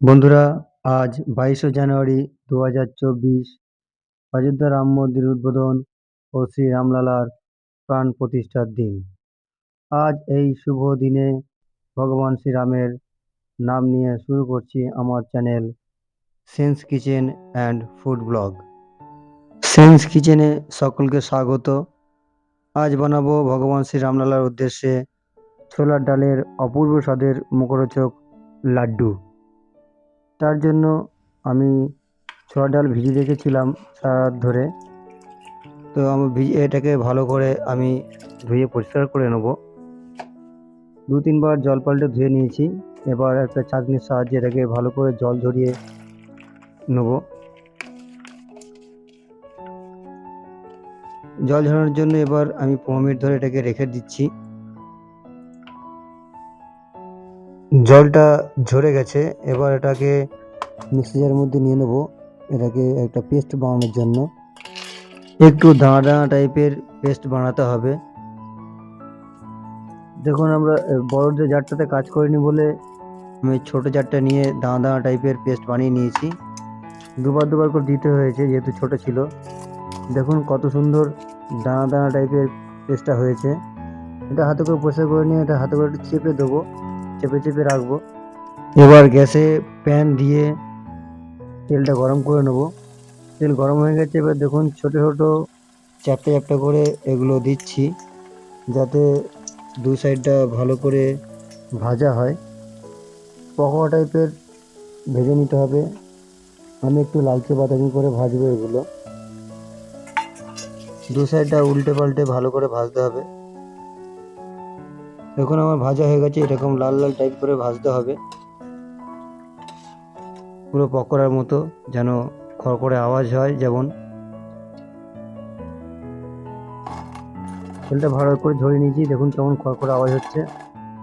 বন্ধুরা, আজ বাইশে জানুয়ারি দু হাজার চব্বিশ অযোধ্যা রাম মন্দির উদ্বোধন ও শ্রী রামলালার প্রাণ প্রতিষ্ঠার দিন। আজ এই শুভ দিনে ভগবান শ্রীরামের নাম নিয়ে শুরু করছি আমার channel sense kitchen and food blog. Sense কিচেনে সকলকে স্বাগত। আজ বানাবো ভগবান শ্রী রামলালার উদ্দেশ্যে ছোলার ডালের অপূর্ব স্বাদের মুখরোচক লাড্ডু। তার জন্য আমি ছোলার ডাল ভিজিয়ে রেখেছিলাম সারা ধরে। তো আমি এটাকে ভালো করে আমি ধুয়ে পরিষ্কার করে নেব। দু তিনবার জল পাল্টে ধুয়ে নিয়েছি। এবার একটা চাটনির সাহায্যে এটাকে ভালো করে জল ঝরিয়ে নেব। জল ঝরানোর জন্য এবার আমি পনেরো মিনিট ধরে এটাকে রেখে দিচ্ছি। জলটা ঝরে গেছে, এবার এটাকে মিক্সিজারের মধ্যে নিয়ে নেব। এটাকে একটা পেস্ট বানানোর জন্য। একটু দাঁড়া দাঁড়া টাইপের পেস্ট বানাতে হবে। দেখুন আমরা বড় যে জারটাতে কাজ করিনি বলে আমি ছোট জারটা নিয়ে দাঁড়া দাঁড়া টাইপের পেস্ট বানিয়ে নিয়েছি। দুবার দুবার করে দিতে হয়েছে, যেহেতু ছোট ছিল। দেখুন কত সুন্দর দানা দানা টাইপের পেস্টটা হয়েছে। এটা হাতে করে পরিষ্কার করে নিয়ে এটা হাতে করে একটু চেপে দেবো। চেপে চেপে রাখব। এবার গ্যাসে প্যান দিয়ে তেলটা গরম করে নেব। তেল গরম হয়ে গেছে, এবার দেখুন ছোট ছোটো চ্যাপটা চ্যাপটা করে এগুলো দিচ্ছি, যাতে দু সাইডটা ভালো করে ভাজা হয়। পকোড়া টাইপের ভেজে নিতে হবে। আমি একটু লালচে বাদামি করে ভাজবো এগুলো। দু সাইডটা উল্টে পাল্টে ভালো করে ভাজতে হবে। দেখুন আমার ভাজা হয়ে গেছে, এরকম লাল লাল টাইপ করে ভাজতে হবে। পুরো পকোড়ার মতো যেন খড়খড়ে আওয়াজ হয় যেমন। তেলটা ভালো করে ধরে নিয়েছি, দেখুন কেমন খড়খড়ে আওয়াজ হচ্ছে।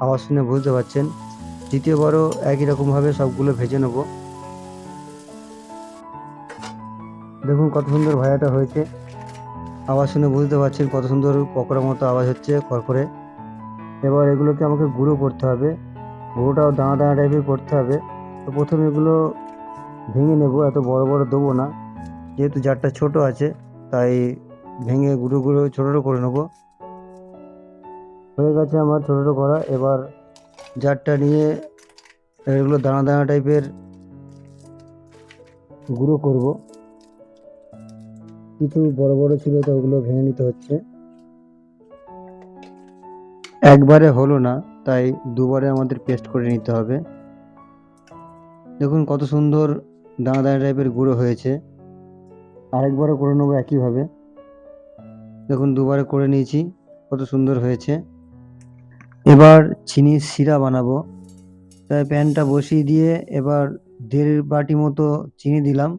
আওয়াজ শুনে বুঝতে পারছেন। দ্বিতীয়বারও একই রকমভাবে সবগুলো ভেজে নেব। দেখুন কত সুন্দর ভাজাটা হয়েছে। আওয়াজ শুনে বুঝতে পারছেন কত সুন্দর পকোড়ার মতো আওয়াজ হচ্ছে খড়খড়ে। এবার এগুলোকে আমাকে গুঁড়ো করতে হবে। গুঁড়োটাও দানা দানা টাইপের করতে হবে। তো প্রথমে এগুলো ভেঙে নেব, এত বড় বড় দেবো না। যেহেতু জারটা ছোট আছে, তাই ভেঙে গুঁড়ো গুঁড়ো ছোটো ছোটো করে নেব। হয়ে গেছে আমার ছোটো ছোটো করা। এবার জারটা নিয়ে এগুলো দানা দানা টাইপের গুঁড়ো করব। কিছু বড় বড় ছিল, তো ওগুলো ভেঙে নিতে হচ্ছে। একবারে হলো না, তাই দুবারে আমাদের পেস্ট করে নিতে হবে। দেখুন কত সুন্দর দানা দানা টাইপের গুঁড়ো হয়েছে। আরেকবারও করে নেব একইভাবে। দেখুন দুবারে করে নিয়েছি, কত সুন্দর হয়েছে। এবার চিনির শিরা বানাবো। তাই প্যানটা বসিয়ে দিয়ে এবার দেড় বাটি মতো চিনি দিলাম।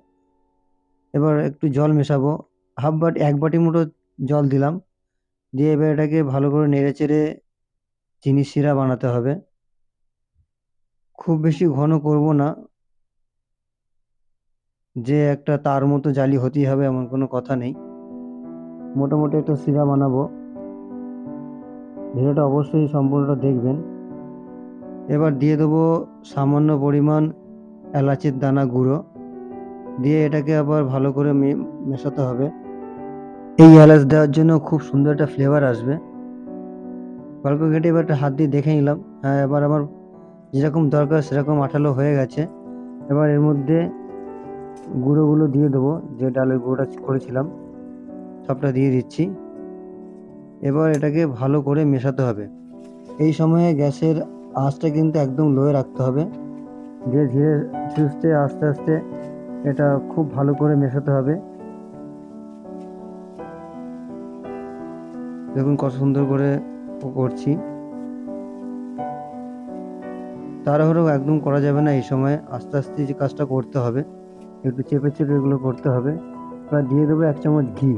এবার একটু জল মেশাবো। হাফ বাটি, এক বাটি মতো জল দিলাম। দিয়ে এবার এটাকে ভালো করে নেড়ে চেড়ে চিনির শিরা বানাতে হবে। খুব বেশি ঘন করব না। যে একটা তার মতো জালি হতেই হবে এমন কোনো কথা নেই। মোটামুটি একটা শিরা বানাবো। ভিডিওটা অবশ্যই সম্পূর্ণটা দেখবেন। এবার দিয়ে দেবো সামান্য পরিমাণ এলাচের দানা গুঁড়ো। দিয়ে এটাকে আবার ভালো করে মেশাতে হবে। এই এলাচ দেওয়ার জন্য খুব সুন্দর একটা ফ্লেভার আসবে। গল্প ঘেটে এবার হাত দিয়ে দেখে নিলাম। হ্যাঁ এবার আমার যেরকম দরকার সেরকম আঠালো হয়ে গেছে। এবার এর মধ্যে গুঁড়োগুলো দিয়ে দেবো, যে ডালের গুঁড়োটা করেছিলাম, সবটা দিয়ে দিচ্ছি। এবার এটাকে ভালো করে মেশাতে হবে। এই সময়ে গ্যাসের আঁচটা কিন্তু একদম লোয়ে রাখতে হবে। যে ধীরে সুস্থে আস্তে আস্তে এটা খুব ভালো করে মেশাতে হবে। দেখুন কত সুন্দর করে করছি। তাড়াহুড়ো একদম করা যাবে না এই সময়। আস্তে আস্তে যে কাজটা করতে হবে, একটু চেপে চেপে এগুলো করতে হবে। এবার দিয়ে দেবো এক চামচ ঘি।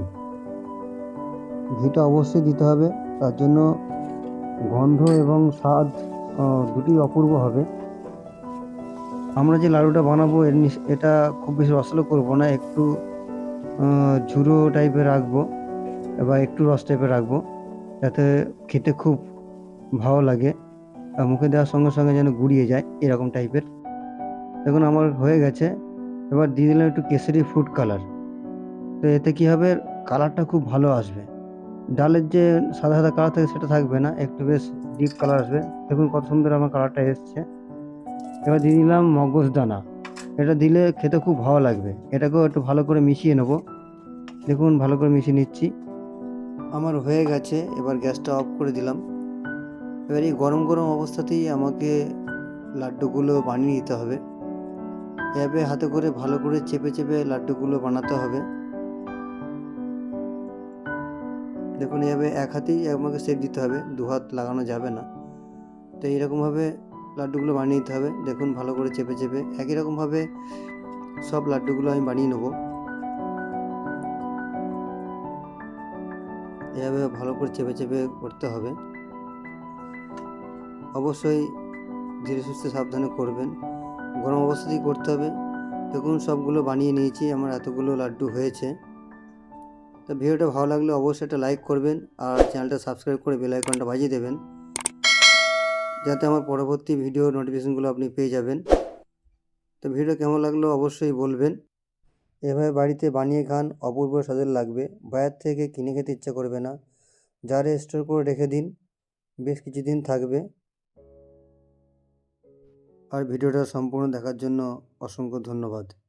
ঘিটা অবশ্যই দিতে হবে। তার জন্য গন্ধ এবং স্বাদ দুটি অপূর্ব হবে। আমরা যে লাড়ুটা বানাবো, এর এটা খুব বেশি রসলো করব না। একটু ঝুরো টাইপের রাখব বা একটু রস টাইপের রাখব। যাতে খেতে খুব ভালো লাগে আর মুখে দেওয়ার সঙ্গে সঙ্গে যেন গুড়িয়ে যায় এরকম টাইপের। দেখুন, আমার হয়ে গেছে। এবার দিয়ে দিলাম একটু কেশরি ফুড কালার তো এতে কী হবে? কালারটা খুব ভালো আসবে। ডালের যে সাদা সাদা কালার থাকে সেটা থাকবে না, একটু বেশ ডিপ কালার আসবে। দেখুন, কত সুন্দর আমার কালারটা এসছে। এবার দিয়ে দিলাম মগজ দানা। এটা দিলে খেতে খুব ভালো লাগবে। এটাকেও একটু ভালো করে মিশিয়ে নেব। দেখুন, ভালো করে মিশিয়ে নিচ্ছি। আমার হয়ে গেছে, এবার গ্যাসটা অফ করে দিলাম। এবার এই গরম গরম অবস্থাতেই আমাকে লাড্ডুগুলো বানিয়ে নিতে হবে। এভাবে হাতে করে ভালো করে চেপে চেপে লাড্ডুগুলো বানাতে হবে। দেখুন, এভাবে এক হাতেই আমাকে সেপ দিতে হবে, দু হাত লাগানো যাবে না। তো এইরকমভাবে লাড্ডুগুলো বানিয়ে নিতে হবে। দেখুন, ভালো করে চেপে চেপে একই রকমভাবে সব লাড্ডুগুলো আমি বানিয়ে নেব। এভাবে ভালো করে চেপে চেপে করতে হবে। অবশ্যই ধীরে সুস্থে সাবধানে করবেন। গরম অবস্থাতেই করতে হবে। দেখুন, সবগুলো বানিয়ে নিয়েছি। আমার এতগুলো লাড্ডু হয়েছে। তো ভিডিওটা ভালো লাগলে অবশ্যই একটা লাইক করবেন আর চ্যানেলটা সাবস্ক্রাইব করে বেল আইকনটা বাজিয়ে দেবেন। যাতে আমার পরবর্তী ভিডিও নোটিফিকেশনগুলো আপনি পেয়ে যাবেন। তো ভিডিও কেমন লাগল অবশ্যই বলবেন। এভাবে বাড়িতে বানিয়ে খান, অপূর্ব স্বাদের লাগবে। বাইরের থেকে কিনে খেতে ইচ্ছা করবে না। জারে স্টোর করে রেখে দিন, বেশ কিছুদিন থাকবে। আর ভিডিওটা সম্পূর্ণ দেখার জন্য অসংখ্য ধন্যবাদ।